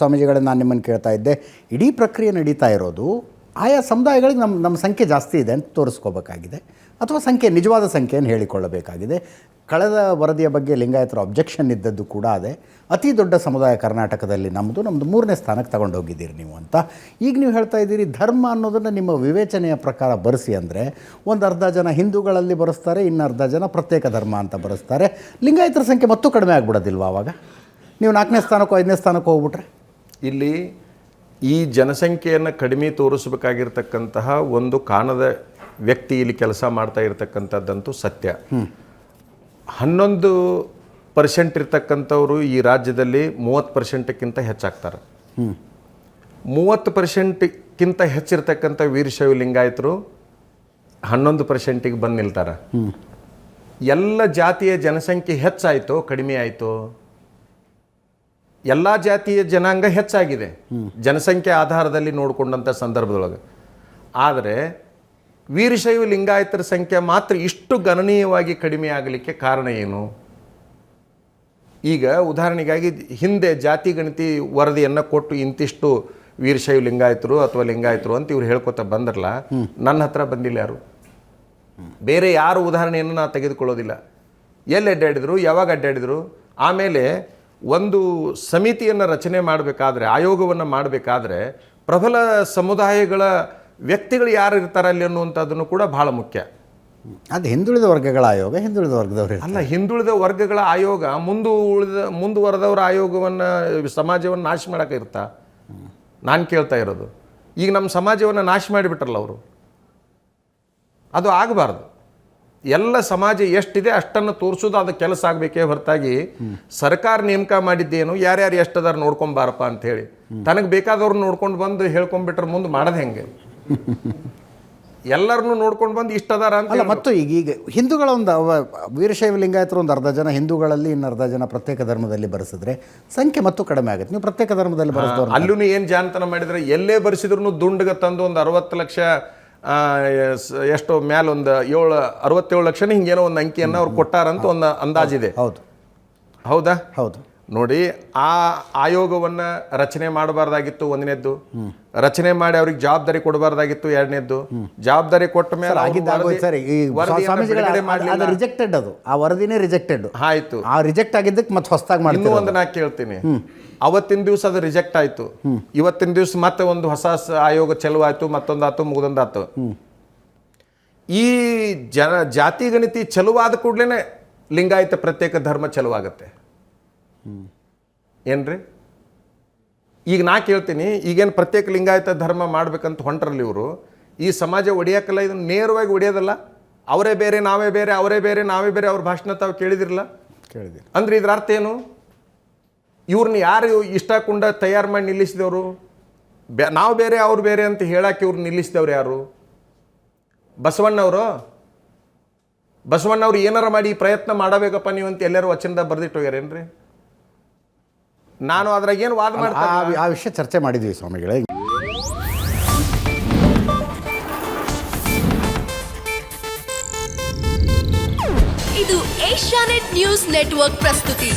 ಸ್ವಾಮೀಜಿಗಳೇ ನಾನು ನಿಮ್ಮನ್ನು ಕೇಳ್ತಾ ಇದ್ದೆ, ಇಡೀ ಪ್ರಕ್ರಿಯೆ ನಡೀತಾ ಇರೋದು, ಆಯಾ ಸಮುದಾಯಗಳಿಗೆ ನಮ್ಮ ನಮ್ಮ ಸಂಖ್ಯೆ ಜಾಸ್ತಿ ಇದೆ ಅಂತ ತೋರಿಸ್ಕೋಬೇಕಾಗಿದೆ, ಅಥವಾ ಸಂಖ್ಯೆ, ನಿಜವಾದ ಸಂಖ್ಯೆಯನ್ನು ಹೇಳಿಕೊಳ್ಳಬೇಕಾಗಿದೆ. ಕಳೆದ ವರದಿಯ ಬಗ್ಗೆ ಲಿಂಗಾಯತರ ಅಬ್ಜೆಕ್ಷನ್ ಇದ್ದದ್ದು ಕೂಡ ಅದೇ. ಅತಿ ದೊಡ್ಡ ಸಮುದಾಯ ಕರ್ನಾಟಕದಲ್ಲಿ ನಮ್ಮದು ನಮ್ಮದು ಮೂರನೇ ಸ್ಥಾನಕ್ಕೆ ತಗೊಂಡೋಗಿದ್ದೀರಿ ನೀವು ಅಂತ. ಈಗ ನೀವು ಹೇಳ್ತಾ ಇದ್ದೀರಿ, ಧರ್ಮ ಅನ್ನೋದನ್ನು ನಿಮ್ಮ ವಿವೇಚನೆಯ ಪ್ರಕಾರ ಬರೆಸಿ ಅಂದರೆ, ಒಂದು ಅರ್ಧ ಜನ ಹಿಂದೂಗಳಲ್ಲಿ ಬರೆಸ್ತಾರೆ, ಇನ್ನು ಅರ್ಧ ಜನ ಪ್ರತ್ಯೇಕ ಧರ್ಮ ಅಂತ ಬರೆಸ್ತಾರೆ. ಲಿಂಗಾಯತರ ಸಂಖ್ಯೆ ಮತ್ತೂ ಕಡಿಮೆ ಆಗ್ಬಿಡೋದಿಲ್ವ ಆವಾಗ ನೀವು ನಾಲ್ಕನೇ ಸ್ಥಾನಕ್ಕೂ ಐದನೇ ಸ್ಥಾನಕ್ಕೆ ಹೋಗ್ಬಿಟ್ರೆ? ಇಲ್ಲಿ ಈ ಜನಸಂಖ್ಯೆಯನ್ನು ಕಡಿಮೆ ತೋರಿಸಬೇಕಾಗಿರ್ತಕ್ಕಂತಹ ಒಂದು ಕಾಣದ ವ್ಯಕ್ತಿ ಇಲ್ಲಿ ಕೆಲಸ ಮಾಡ್ತಾ ಇರತಕ್ಕಂಥದ್ದಂತೂ ಸತ್ಯ. ಹನ್ನೊಂದು ಪರ್ಸೆಂಟ್ ಇರ್ತಕ್ಕಂಥವ್ರು ಈ ರಾಜ್ಯದಲ್ಲಿ ಮೂವತ್ತು ಪರ್ಸೆಂಟ್ಕ್ಕಿಂತ ಹೆಚ್ಚಾಗ್ತಾರೆ. ಮೂವತ್ತು ಪರ್ಸೆಂಟ್ಕ್ಕಿಂತ ಹೆಚ್ಚಿರ್ತಕ್ಕಂಥ ವೀರಶೈವ ಲಿಂಗಾಯತರು ಹನ್ನೊಂದು ಪರ್ಸೆಂಟಿಗೆ ಬಂದು ನಿಲ್ತಾರೆ. ಎಲ್ಲ ಜಾತಿಯ ಜನಸಂಖ್ಯೆ ಹೆಚ್ಚಾಯಿತು ಕಡಿಮೆ ಆಯಿತು? ಎಲ್ಲ ಜಾತಿಯ ಜನಾಂಗ ಹೆಚ್ಚಾಗಿದೆ. ಜನಸಂಖ್ಯೆ ಆಧಾರದಲ್ಲಿ ನೋಡಿಕೊಂಡಂಥ ಸಂದರ್ಭದೊಳಗೆ. ಆದರೆ ವೀರಶೈವ ಲಿಂಗಾಯತರ ಸಂಖ್ಯೆ ಮಾತ್ರ ಇಷ್ಟು ಗಣನೀಯವಾಗಿ ಕಡಿಮೆ ಆಗಲಿಕ್ಕೆ ಕಾರಣ ಏನು? ಈಗ ಉದಾಹರಣೆಗಾಗಿ ಹಿಂದೆ ಜಾತಿ ಗಣತಿ ವರದಿಯನ್ನು ಕೊಟ್ಟು ಇಂತಿಷ್ಟು ವೀರಶೈವ ಲಿಂಗಾಯತರು ಅಥವಾ ಲಿಂಗಾಯತರು ಅಂತ ಇವ್ರು ಹೇಳ್ಕೊತ ಬಂದ್ರಲ್ಲ, ನನ್ನ ಹತ್ರ ಬಂದಿಲ್ಲ ಯಾರು? ಬೇರೆ ಯಾರು ಉದಾಹರಣೆಯನ್ನು ನಾನು ತೆಗೆದುಕೊಳ್ಳೋದಿಲ್ಲ. ಎಲ್ಲಿ ಅಡ್ಡಾಡಿದ್ರು? ಯಾವಾಗ ಅಡ್ಡಾಡಿದ್ರು? ಆಮೇಲೆ ಒಂದು ಸಮಿತಿಯನ್ನು ರಚನೆ ಮಾಡಬೇಕಾದ್ರೆ ಆಯೋಗವನ್ನು ಮಾಡಬೇಕಾದ್ರೆ ಪ್ರಬಲ ಸಮುದಾಯಗಳ ವ್ಯಕ್ತಿಗಳು ಯಾರು ಇರ್ತಾರೆ ಅಲ್ಲಿ ಅನ್ನುವಂಥದ್ದನ್ನು ಕೂಡ ಬಹಳ ಮುಖ್ಯ. ಅದು ಹಿಂದುಳಿದ ವರ್ಗಗಳ ಆಯೋಗ ಹಿಂದುಳಿದ ವರ್ಗದವರು ಅಲ್ಲ ಹಿಂದುಳಿದ ವರ್ಗಗಳ ಆಯೋಗ ಮುಂದು ಉಳಿದ ಮುಂದುವರೆದವರ ಆಯೋಗವನ್ನು ಸಮಾಜವನ್ನು ನಾಶ ಮಾಡೋಕೆ ಇರ್ತಾ ನಾನು ಕೇಳ್ತಾ ಇರೋದು. ಈಗ ನಮ್ಮ ಸಮಾಜವನ್ನು ನಾಶ ಮಾಡಿಬಿಟ್ರಲ್ಲ ಅವರು. ಅದು ಆಗಬಾರ್ದು. ಎಲ್ಲ ಸಮಾಜ ಎಷ್ಟಿದೆ ಅಷ್ಟನ್ನು ತೋರಿಸೋದು ಅದು ಕೆಲಸ ಆಗಬೇಕೇ ಹೊರತಾಗಿ ಸರ್ಕಾರ ನೇಮಕ ಮಾಡಿದ್ದೇನು ಯಾರ್ಯಾರು ಎಷ್ಟದಾರ ನೋಡ್ಕೊಂಬಾರಪ್ಪ ಅಂತ ಹೇಳಿ. ತನಗೆ ಬೇಕಾದವ್ರು ನೋಡ್ಕೊಂಡು ಬಂದು ಹೇಳ್ಕೊಂಡ್ಬಿಟ್ರೆ ಮುಂದೆ ಮಾಡೋದು ಹೆಂಗೆ? ಎಲ್ಲರನ್ನು ನೋಡ್ಕೊಂಡು ಬಂದು ಇಷ್ಟದಾರ ಅಂತ ಅಲ್ಲ ಮತ್ತು ಈಗ ಈಗ ಹಿಂದೂಗಳ ಒಂದು ವೀರಶೈವ ಲಿಂಗಾಯತರು ಒಂದು ಅರ್ಧ ಜನ ಹಿಂದೂಗಳಲ್ಲಿ ಇನ್ನು ಅರ್ಧ ಜನ ಪ್ರತ್ಯೇಕ ಧರ್ಮದಲ್ಲಿ ಬರೆಸಿದ್ರೆ ಸಂಖ್ಯೆ ಮತ್ತು ಕಡಿಮೆ ಆಗುತ್ತೆ. ನೀವು ಪ್ರತ್ಯೇಕ ಧರ್ಮದಲ್ಲಿ ಬರೆಸಿದವ್ರು ಅಲ್ಲೂ ಏನು ಜಾಣತನ ಮಾಡಿದರೆ ಎಲ್ಲೇ ಬರೆಸಿದ್ರು ದುಂಡಗ ತಂದು ಒಂದು ಅರವತ್ತು ಲಕ್ಷ ಎಷ್ಟೋ ಮ್ಯಾಲ ಒಂದು ಏಳು ಅರವತ್ತೇಳು ಲಕ್ಷನ ಹಿಂಗೇನೋ ಒಂದು ಅಂಕಿಯನ್ನು ಅವ್ರು ಕೊಟ್ಟಾರಂತ ಒಂದು ಅಂದಾಜಿದೆ. ಹೌದು. ಹೌದಾ? ಹೌದು. ನೋಡಿ ಆ ಆಯೋಗವನ್ನ ರಚನೆ ಮಾಡಬಾರ್ದಾಗಿತ್ತು ಒಂದನೇದ್ದು. ರಚನೆ ಮಾಡಿ ಅವ್ರಿಗೆ ಜವಾಬ್ದಾರಿ ಕೊಡಬಾರ್ದಾಗಿತ್ತು ಎರಡನೇದ್ದು. ಜವಾಬ್ದಾರಿ ಕೊಟ್ಟ ಮೇಲೆ ರಿಜೆಕ್ಟೆಡ್ ಅದು ಆ ವರದಿನೇ ರಿಜೆಕ್ಟೆಡ್ ಆಯ್ತು. ಆ ರಿಜೆಕ್ಟ್ ಆಗಿದ್ದಕ್ಕೆ ಮತ್ತೆ ಹೊಸದಾಗಿ ಇನ್ನೂ ಮಾಡ್ತೀವಿ ಒಂದು ನಾ ಕೇಳ್ತೀನಿ. ಅವತ್ತಿನ ದಿವಸ ಅದು ರಿಜೆಕ್ಟ್ ಆಯ್ತು. ಇವತ್ತಿನ ದಿವಸ ಮತ್ತೆ ಒಂದು ಹೊಸ ಆಯೋಗ ಚೆಲುವ ಆಯ್ತು ಮತ್ತೊಂದಾತು ಮುಗಿದೊಂದಾತು ಈ ಜನ ಜಾತಿ ಗಣಿತಿ ಚಲುವಾದ ಕೂಡಲೇ ಲಿಂಗಾಯತ ಪ್ರತ್ಯೇಕ ಧರ್ಮ ಚಲುವಾಗತ್ತೆ ಏನ್ರಿ? ಈಗ ನಾ ಕೇಳ್ತೀನಿ ಈಗೇನು ಪ್ರತ್ಯೇಕ ಲಿಂಗಾಯತ ಧರ್ಮ ಮಾಡ್ಬೇಕಂತ ಹೊಂಟ್ರಲ್ಲಿ ಇವರು ಈ ಸಮಾಜ ಒಡೆಯಕ್ಕಲ್ಲ ಇದನ್ನು ನೇರವಾಗಿ ಒಡೆಯೋದಲ್ಲ? ಅವರೇ ಬೇರೆ ನಾವೇ ಬೇರೆ ಅವರೇ ಬೇರೆ ನಾವೇ ಬೇರೆ ಅವ್ರ ಭಾಷಣ ತಾವು ಕೇಳಿದಿರಲ್ಲ? ಕೇಳಿದೆ ಅಂದ್ರೆ ಇದ್ರ ಅರ್ಥ ಏನು? ಇವ್ರನ್ನ ಯಾರು ಇಷ್ಟ ಕುಂಡ ತಯಾರು ಮಾಡಿ ನಿಲ್ಲಿಸಿದವರು? ಬೆ ನಾವು ಬೇರೆ ಅವ್ರು ಬೇರೆ ಅಂತ ಹೇಳಕ್ಕೆ ಇವ್ರು ನಿಲ್ಲಿಸಿದವ್ರು ಯಾರು? ಬಸವಣ್ಣವರು? ಬಸವಣ್ಣವ್ರು ಏನಾರ ಮಾಡಿ ಪ್ರಯತ್ನ ಮಾಡಬೇಕಪ್ಪ ನೀವು ಅಂತ ಎಲ್ಲರೂ ವಚನದಾಗ ಬರ್ದಿಟ್ಟು ಹೋಗ್ಯಾರೇನ್ರಿ? ನಾನು ಅದ್ರಾಗ ಏನು ವಾದ ಆ ಮಾಡ್ತೀನಿ ಆ ವಿಷಯ ಚರ್ಚೆ ಮಾಡಿದ್ವಿ ಸ್ವಾಮಿಗಳೇ. ಇದು ಏಷ್ಯಾನೆಟ್ ನ್ಯೂಸ್ ನೆಟ್ವರ್ಕ್ ಪ್ರಸ್ತುತಿ.